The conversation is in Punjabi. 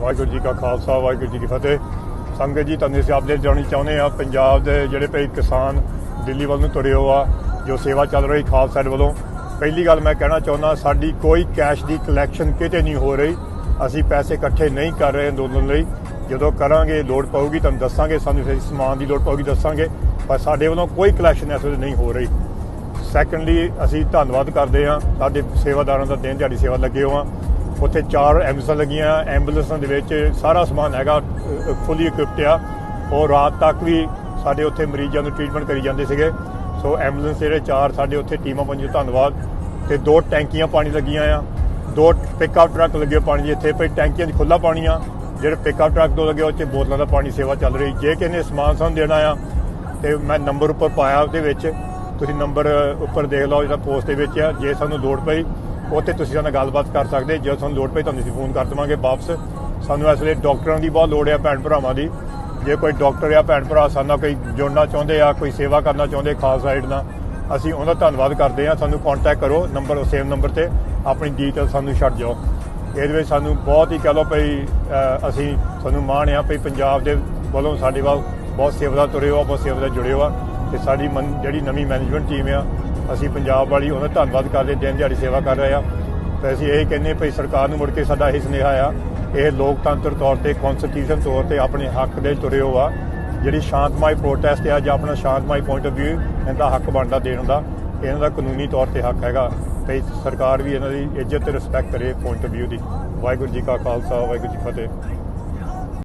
ਵਾਹਿਗੁਰੂ ਜੀ ਕਾ ਖਾਲਸਾ, ਵਾਹਿਗੁਰੂ ਜੀ ਕੀ ਫਤਿਹ। ਸੰਗਤ ਜੀ, ਤੁਹਾਨੂੰ ਅਸੀਂ ਅਪਡੇਟ ਜਾਣੀ ਚਾਹੁੰਦੇ ਆ ਪੰਜਾਬ ਦੇ ਜਿਹੜੇ ਭਈ ਕਿਸਾਨ ਦਿੱਲੀ ਵੱਲ ਨੂੰ ਤੁਰੇ ਹੋ ਆ, ਜੋ ਸੇਵਾ ਚੱਲ ਰਹੀ ਖਾਲਸਾ ਸਾਈਡ ਵੱਲੋਂ। ਪਹਿਲੀ ਗੱਲ ਮੈਂ ਕਹਿਣਾ ਚਾਹੁੰਦਾ, ਸਾਡੀ ਕੋਈ ਕੈਸ਼ ਦੀ ਕਲੈਕਸ਼ਨ ਕਿਤੇ ਨਹੀਂ ਹੋ ਰਹੀ। ਅਸੀਂ ਪੈਸੇ ਇਕੱਠੇ ਨਹੀਂ ਕਰ ਰਹੇ ਅੰਦੋਲਨ ਲਈ। ਜਦੋਂ ਕਰਾਂਗੇ, ਲੋੜ ਪਊਗੀ, ਤੁਹਾਨੂੰ ਦੱਸਾਂਗੇ, ਸਾਨੂੰ ਫਿਰ ਸਮਾਨ ਦੀ ਲੋੜ ਪਊਗੀ, ਦੱਸਾਂਗੇ। ਪਰ ਸਾਡੇ ਵੱਲੋਂ ਕੋਈ ਕਲੈਕਸ਼ਨ ਇਸ ਵੇਲੇ ਨਹੀਂ ਹੋ ਰਹੀ। ਸੈਕੰਡਲੀ ਅਸੀਂ ਧੰਨਵਾਦ ਕਰਦੇ ਹਾਂ, ਸਾਡੇ ਸੇਵਾਦਾਰਾਂ ਦਾ ਦਿਨ ਦਿਹਾੜੀ ਸੇਵਾ ਲੱਗੇ ਹੋ ਉੱਥੇ ਚਾਰ ਐਂਬੂਲੈਂਸਾਂ ਲੱਗੀਆਂ। ਐਂਬੂਲੈਂਸਾਂ ਦੇ ਵਿੱਚ ਸਾਰਾ ਸਮਾਨ ਹੈਗਾ ਫੁੱਲੀ ਇਕਵਿਪਡ ਆ। ਔਰ ਰਾਤ ਤੱਕ ਵੀ ਸਾਡੇ ਉੱਥੇ ਮਰੀਜ਼ਾਂ ਨੂੰ ਟ੍ਰੀਟਮੈਂਟ ਕਰੀ ਜਾਂਦੇ ਸੀਗੇ। ਸੋ ਐਂਬੂਲੈਂਸ ਜਿਹੜੇ ਚਾਰ ਸਾਡੇ ਉੱਥੇ ਟੀਮਾਂ ਪਹੁੰਚੀਆਂ ਧੰਨਵਾਦ। ਤੇ ਦੋ ਟੈਂਕੀਆਂ ਪਾਣੀ ਲੱਗੀਆਂ ਆ। ਦੋ ਪਿਕਅਪ ਟਰੱਕ ਲੱਗੇ ਪਾਣੀ ਦੇ ਇੱਥੇ। ਪਈ ਟੈਂਕੀਆਂ 'ਚ ਖੁੱਲਾ ਪਾਣੀ ਆ। ਜਿਹੜੇ ਪਿਕਅਪ ਟਰੱਕ ਤੋਂ ਲੱਗੇ ਉੱਥੇ ਬੋਤਲਾਂ ਦਾ ਪਾਣੀ ਸੇਵਾ ਚੱਲ ਰਹੀ। ਜੇ ਕਿਸੇ ਨੇ ਸਮਾਨ ਸਾਨੂੰ ਦੇਣਾ ਆ, ਤੇ ਮੈਂ ਨੰਬਰ ਉੱਪਰ ਪਾਇਆ ਉਹਦੇ ਵਿੱਚ। ਤੁਸੀਂ ਨੰਬਰ ਉੱਪਰ ਦੇਖ ਲਓ, ਜਿਹੜਾ ਪੋਸਟ ਦੇ ਵਿੱਚ ਆ। ਜੇ ਸਾਨੂੰ ਲੋੜ ਪਈ ਉੱਥੇ ਤੁਸੀਂ ਸਾਨੂੰ ਗੱਲਬਾਤ ਕਰ ਸਕਦੇ ਜੇ ਤੁਹਾਨੂੰ ਲੋੜ ਪਈ ਤੁਹਾਨੂੰ ਅਸੀਂ ਫੋਨ ਕਰ ਦੇਵਾਂਗੇ ਵਾਪਸ। ਸਾਨੂੰ ਇਸ ਵੇਲੇ ਡਾਕਟਰਾਂ ਦੀ ਬਹੁਤ ਲੋੜ ਆ, ਭੈਣ ਭਰਾਵਾਂ ਦੀ। ਜੇ ਕੋਈ ਡਾਕਟਰ ਆ ਭੈਣ ਭਰਾ ਸਾਨੂੰ ਕੋਈ ਜੁੜਨਾ ਚਾਹੁੰਦੇ ਆ, ਕੋਈ ਸੇਵਾ ਕਰਨਾ ਚਾਹੁੰਦੇ ਖਾਸ ਸਾਈਡ ਨਾਲ, ਅਸੀਂ ਉਹਨਾਂ ਦਾ ਧੰਨਵਾਦ ਕਰਦੇ ਆ ਸਾਨੂੰ ਕੰਟੈਕਟ ਕਰੋ ਨੰਬਰ ਸੇਮ ਨੰਬਰ ਤੇ ਆਪਣੀ ਡਿਟੇਲ ਸਾਨੂੰ ਛੱਡ ਜਾਓ। ਇਹਦੇ ਵਿੱਚ ਸਾਨੂੰ ਬਹੁਤ ਹੀ ਕਹ ਲਓ ਭਈ ਅਸੀਂ, ਸਾਨੂੰ ਮਾਣ ਆ ਭਈ ਪੰਜਾਬ ਦੇ ਵੱਲੋਂ ਸਾਡੇ ਵੱਲ ਬਹੁਤ ਸੇਵਾਦਾਰ ਤੁਰੇ ਹੋ ਆ ਬਹੁਤ ਸੇਵਾਦਾਰ ਜੁੜੇ ਹੋ। ਆ ਤੇ ਸਾਡੀ ਮਨ- ਜਿਹੜੀ ਨਵੀਂ ਮੈਨੇਜਮੈਂਟ ਟੀਮ ਆ, ਅਸੀਂ ਪੰਜਾਬ ਵਾਲੀ ਉਹਨਾਂ ਦਾ ਧੰਨਵਾਦ ਕਰਦੇ ਦਿਨ ਦਿਹਾੜੀ ਸੇਵਾ ਕਰ ਰਹੇ ਆ। ਤੇ ਅਸੀਂ ਇਹ ਕਹਿੰਦੇ ਭਈ ਸਰਕਾਰ ਨੂੰ ਮੁੜ ਕੇ ਸਾਡਾ ਇਹ ਸੁਨੇਹਾ ਆ, ਇਹ ਲੋਕਤੰਤਰ ਤੌਰ ਤੇ ਕਨਸਟੀਟਿਊਸ਼ਨ ਤੌਰ ਤੇ ਆਪਣੇ ਹੱਕ ਦੇ ਤੁਰੇ ਹੋ ਆ। ਜਿਹੜੀ ਸ਼ਾਂਤਮਈ ਪ੍ਰੋਟੈਸਟ ਆ, ਜਾਂ ਆਪਣਾ ਸ਼ਾਂਤਮਈ ਪੁਆਇੰਟ ਆਫ View, ਇਹਦਾ ਹੱਕ ਬਣਦਾ ਦੇਣ ਦਾ। ਇਹਨਾਂ ਦਾ ਕਾਨੂੰਨੀ ਤੌਰ ਤੇ ਹੱਕ ਹੈਗਾ। ਤੇ ਸਰਕਾਰ ਵੀ ਇਹਨਾਂ ਦੀ ਇੱਜ਼ਤ ਤੇ ਰਿਸਪੈਕਟ ਕਰੇ ਪੁਆਇੰਟ ਆਫ ਵਿਊ ਦੀ। ਵਾਹਿਗੁਰੂ ਜੀ ਕਾ ਖਾਲਸਾ, ਵਾਹਿਗੁਰੂ ਜੀ ਫਤਿਹ।